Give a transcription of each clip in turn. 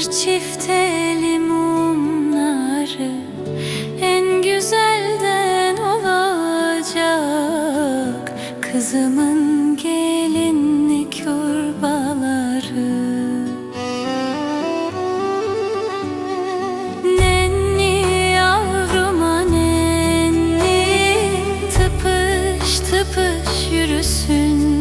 çiftelim umları En güzelden olacak. Kızımın gelinlik kurbaları Nenni yavruma nenni Tıpış tıpış yürüsün.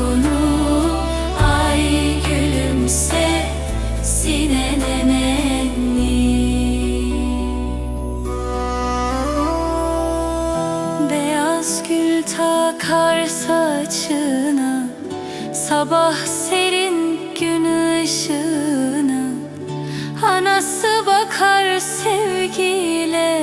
Uykunu Ay gülümse sinene nenni Beyaz gül takar saçına Sabah serin gün ışığına. Anası bakar sevgiyle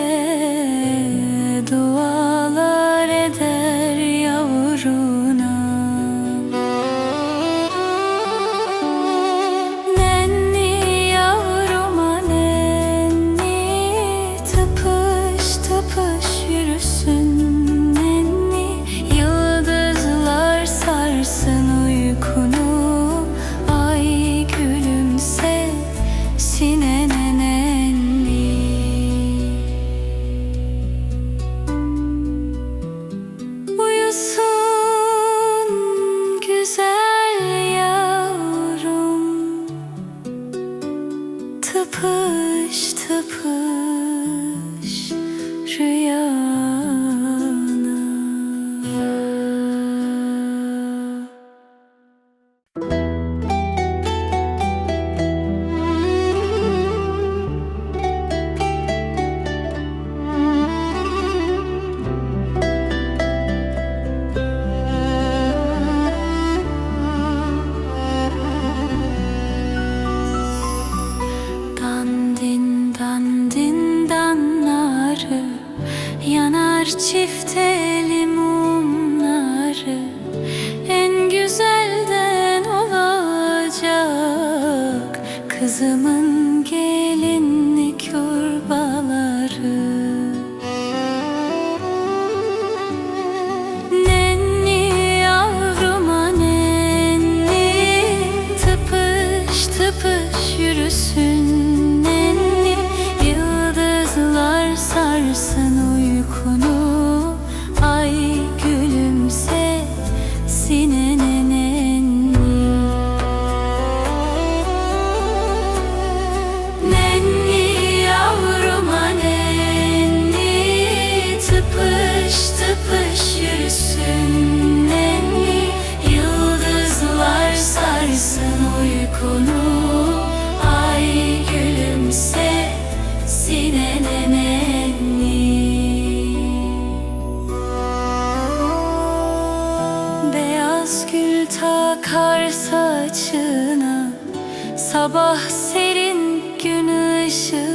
Çifteli mumları En güzelden olacak. Kızımın Beyaz gül takar saçına. Sabah serin gün ışığına